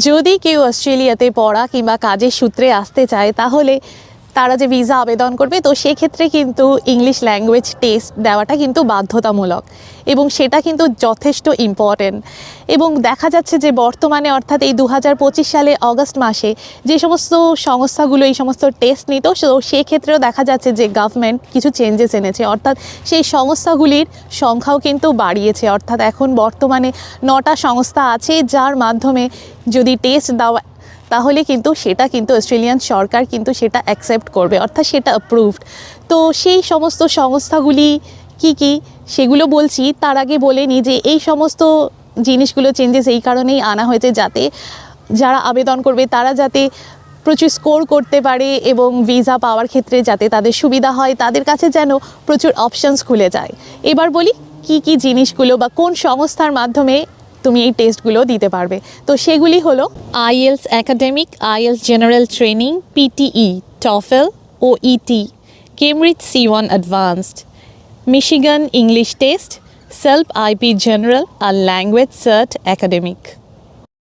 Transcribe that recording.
যদি কেউ অস্ট্রেলিয়াতে পড়া কিংবা কাজের সূত্রে আসতে চায় তাহলে তারা যে ভিসা আবেদন করবে, তো সেক্ষেত্রে কিন্তু ইংলিশ ল্যাঙ্গুয়েজ টেস্ট দেওয়াটা কিন্তু বাধ্যতামূলক এবং সেটা কিন্তু যথেষ্ট ইম্পর্টেন্ট এবং দেখা যাচ্ছে যে বর্তমানে অর্থাৎ এই দু হাজার পঁচিশ সালে অগস্ট মাসে যে সমস্ত সংস্থাগুলো এই সমস্ত টেস্ট নিত তো সেক্ষেত্রেও দেখা যাচ্ছে যে গভর্নমেন্ট কিছু চেঞ্জেস এনেছে। অর্থাৎ সেই সংস্থাগুলির সংখ্যাও কিন্তু বাড়িয়েছে। অর্থাৎ এখন বর্তমানে নটা সংস্থা আছে, যার মাধ্যমে যদি টেস্ট দেওয়া তাহলে কিন্তু সেটা কিন্তু অস্ট্রেলিয়ান সরকার কিন্তু সেটা অ্যাকসেপ্ট করবে, অর্থাৎ সেটা অ্যাপ্রুভড তো সেই সমস্ত সংস্থাগুলি কি কি? সেগুলো বলছি, তার আগে বলে নিই যে এই সমস্ত জিনিসগুলো চেঞ্জেস এই কারণেই আনা হয়েছে যাতে যারা আবেদন করবে তারা যাতে প্রচুর স্কোর করতে পারে এবং ভিসা পাওয়ার ক্ষেত্রে যাতে তাদের সুবিধা হয়, তাদের কাছে যেন প্রচুর অপশানস খুলে যায়। এবার বলি, কি কি জিনিসগুলো বা কোন সংস্থার মাধ্যমে তুমি এই টেস্টগুলো দিতে পারবে। তো সেগুলি হলো IELTS academic, IELTS general training, PTE, TOEFL ও ইটি, Cambridge C one advanced, Michigan English test, CELPIP general আর ল্যাঙ্গুয়েজ সার্ট একাডেমিক।